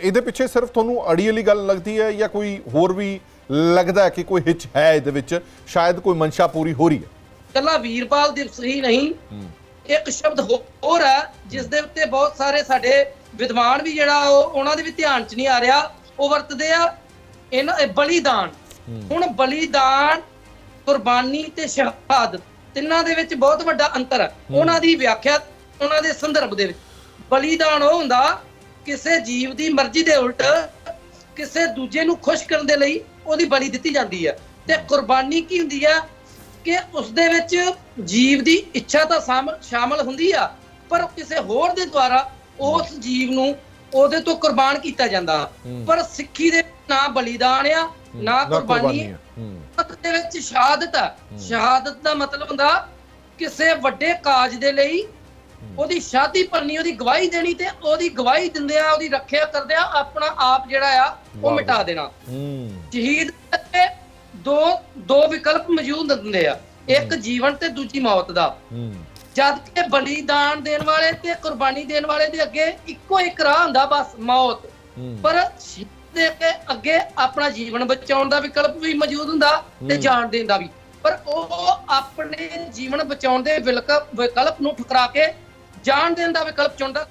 ਇਹਦੇ ਪਿੱਛੇ ਸਿਰਫ ਤੁਹਾਨੂੰ ਅੜੀ ਵਾਲੀ ਗੱਲ ਲੱਗਦੀ ਹੈ ਜਾਂ ਕੋਈ ਹੋਰ ਵੀ ਲੱਗਦਾ ਹੈ ਕਿ ਕੋਈ ਹਿੱਚ ਹੈ ਇਹਦੇ ਵਿੱਚ? ਸ਼ਾਇਦ ਕੋਈ ਮਨਸ਼ਾ ਪੂਰੀ ਹੋ ਰਹੀ ਹੈ। ਕੱਲਾ ਵੀਰਪਾਲ ਦਿਵਸ ਹੀ ਨਹੀਂ। ਇੱਕ ਸ਼ਬਦ ਹੋਰ ਹੈ ਜਿਸ ਦੇ ਉੱਤੇ ਬਹੁਤ ਸਾਰੇ ਸਾਡੇ ਵਿਦਵਾਨ ਵੀ ਜਿਹੜਾ ਉਹ ਉਹਨਾਂ ਦੇ ਵੀ ਧਿਆਨ 'ਚ ਨਹੀਂ ਆ ਰਿਹਾ। ਉਹ ਵਰਤਦੇ ਆ ਇਹਨਾਂ ਇਹ ਬਲੀਦਾਨ। ਹੁਣ ਬਲੀਦਾਨ ਕੁਰਬਾਨੀ ਤੇ ਸ਼ਹਾਦਤ ਤਿੰਨਾਂ ਦੇ ਵਿੱਚ ਬਹੁਤ ਵੱਡਾ ਅੰਤਰ ਹੈ। ਉਹਨਾਂ ਦੀ ਵਿਆਖਿਆ ਉਹਨਾਂ ਦੇ ਸੰਦਰਭ ਦੇ ਵਿੱਚ। ਬਲੀਦਾਨ ਉਹ ਹੁੰਦਾ ਕਿਸੇ ਜੀਵ ਦੀ ਮਰਜ਼ੀ ਦੇ ਉਲਟ ਕਿਸੇ ਦੂਜੇ ਨੂੰ ਖੁਸ਼ ਕਰਨ ਦੇ ਲਈ ਉਹਦੀ ਬਲੀ ਦਿੱਤੀ ਜਾਂਦੀ ਹੈ। ਤੇ ਕੁਰਬਾਨੀ ਕੀ ਹੁੰਦੀ ਹੈ ਕਿ ਉਸ ਦੇ ਵਿੱਚ ਜੀਵ ਦੀ ਇੱਛਾ ਤਾਂ ਸ਼ਾਮ- ਸ਼ਾਮਲ ਹੁੰਦੀ ਆ ਪਰ ਕਿਸੇ ਹੋਰ ਦੇ ਦੁਆਰਾ ਉਸ ਜੀਵ ਨੂੰ ਉਹਦੇ ਤੋਂ ਕੁਰਬਾਨ ਕੀਤਾ ਜਾਂਦਾ। ਪਰ ਸਿੱਖੀ ਦੇ ਨਾ ਬਲੀਦਾਨ ਆ ਨਾ ਕੁਰਬਾਨੀ ਸ਼ਹਾਦਤ ਦੇ ਵਿੱਚ ਸ਼ਹਾਦਤ ਆ। ਸ਼ਹਾਦਤ ਦਾ ਮਤਲਬ ਹੁੰਦਾ ਕਿਸੇ ਵੱਡੇ ਕਾਜ ਦੇ ਲਈ ਉਹਦੀ ਸ਼ਾਦੀ ਭਰਨੀ ਉਹਦੀ ਗਵਾਹੀ ਦੇਣੀ ਤੇ ਉਹਦੀ ਗਵਾਹੀ ਦਿੰਦੇ ਆ ਉਹਦੀ ਰੱਖਿਆ ਕਰਦੇ ਆ ਆਪਣਾ ਆਪ ਜਿਹੜਾ ਆ ਉਹ। ਮਿਟਾ ਦੇਣਾ। ਹੂੰ। ਸ਼ਹੀਦ ਤੇ ਦੋ ਦੋ ਵਿਕਲਪ ਮੌਜੂਦ ਹੁੰਦੇ ਆ ਇੱਕ ਜੀਵਨ ਤੇ ਦੂਜੀ ਮੌਤ ਦਾ। ਹੂੰ। ਜਦ ਕਿ ਬਲੀਦਾਨ ਦੇਣ ਵਾਲੇ ਤੇ ਕੁਰਬਾਨੀ ਦੇਣ ਵਾਲੇ ਦੇ ਅੱਗੇ ਇੱਕੋ ਇੱਕ ਰਾਹ ਹੁੰਦਾ ਬਸ ਮੌਤ। ਪਰ ਦੇ ਅੱਗੇ ਅੱਗੇ ਆਪਣਾ ਜੀਵਨ ਬਚਾਉਣ ਦਾ ਵਿਕਲਪ ਵੀ ਮੌਜੂਦ ਹੁੰਦਾ ਤੇ ਜਾਨ ਦੇਣ ਦਾ ਵੀ। ਪਰ ਉਹ ਆਪਣੇ ਜੀਵਨ ਬਚਾਉਣ ਦੇ ਵਿਕਲਪ ਵਿਕਲਪ ਨੂੰ ਠੁਕਰਾ ਕੇ ਜਾਣ ਦੇਣ ਦਾ ਵਿਕਲਪ ਚੁਣਦਾ।